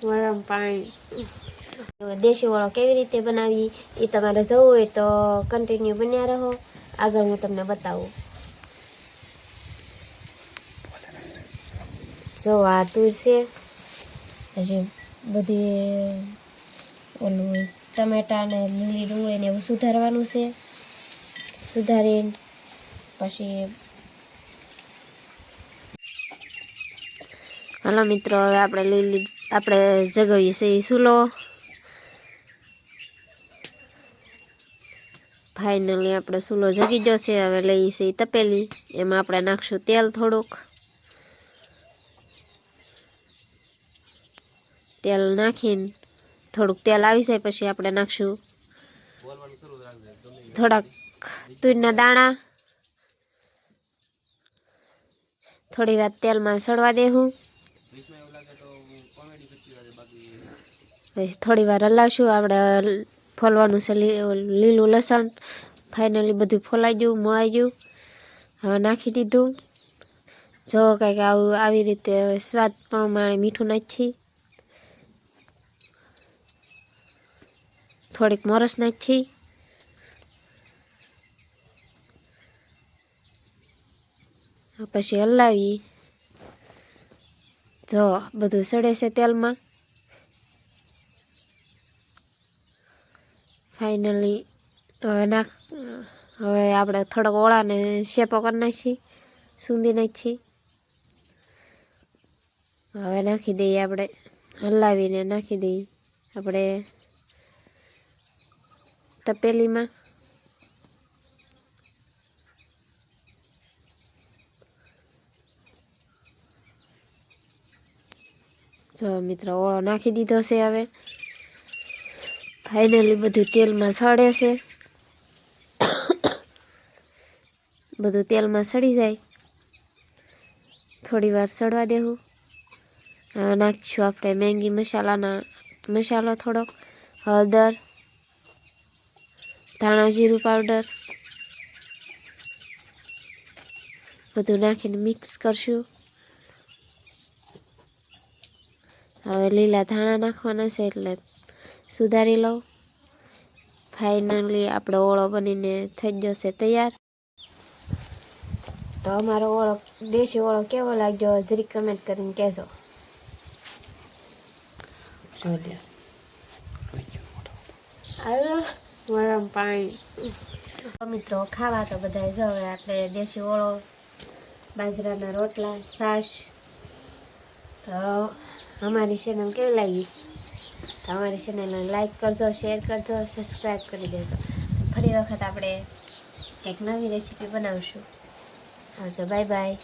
ગરમ પાણી. દેશી વળો કેવી રીતે બનાવી એ તમારે જવું હોય તો કન્ટિન્યુ બન્યા રહો. આગળ હું તમને બતાવું. જો આ તું છે. પછી બધી ઓલું ટમેટા ને લીલી ડુંગળીને એવું સુધારવાનું છે. સુધારીને પછી હાલો મિત્રો, હવે આપણે લીલી આપણે જગાવીએ છીએ સુલો ફાઇનલી આપણે સુલો જગી ગયો છે, હવે લઈએ છીએ તપેલી. એમાં આપણે નાખશું તેલ થોડુંક. તેલ નાખીને થોડુંક તેલ આવી જાય, પછી આપણે નાખશું થોડાક તુરના દાણા. થોડી વાર તેલમાં સડવા દેવું પછી થોડી વાર હલાવશું, આપણે ફોલવાનું છે લીલું લસણ. ફાઇનલી બધું ફોલાઈ ગયું, મળાઈ ગયું. હવે નાખી દીધું. જો કંઈક આવું, આવી રીતે સ્વાદ પ્રમાણે મીઠું નાખી. થોડીક મોરસ નાખી. પછી હલાવી. જો, બધું સડે છે તેલમાં. ફાઇનલી હવે નાખ, હવે આપણે થોડોક ઓળાને શેપો કરી નાખીએ સૂંધી નાખીએ હવે નાખી દઈએ આપણે, હલાવીને નાખી દઈએ આપણે તપેલીમાં. જો મિત્રો, ઓળો નાખી દીધો છે હવે. ફાઇનલી બધું તેલમાં સડે છે. બધું તેલમાં સડી જાય. થોડી વાર સડવા દેવું. નાખીશું આપણે મેંગી મસાલાના, મસાલો થોડોક, હળદર, ધાણા જીરું પાવડર. બધું નાખીને મિક્સ કરશું. હવે લીલા ધાણા નાખવાના છે એટલે સુધારી લઉં. ફાઇનલી આપણો ઓળો બનીને થઈ ગયો છે તૈયાર. તો અમારો ઓળો દેશી ઓળો કેવો લાગ્યો જરી કમેન્ટ કરીને કહેજો. ગરમ પાણી. મિત્રો ખાવા તો બધા જો હવે આપણે દેશી ઓળો બાજરાના રોટલા છાશ. તો અમારી ચેનલ કેવી લાગી? તો અમારી ચેનલને લાઈક કરજો શેર કરજો સબસ્ક્રાઈબ કરી દેજો. ફરી વખત આપણે એક નવી રેસીપી બનાવશું. આવજો બાય બાય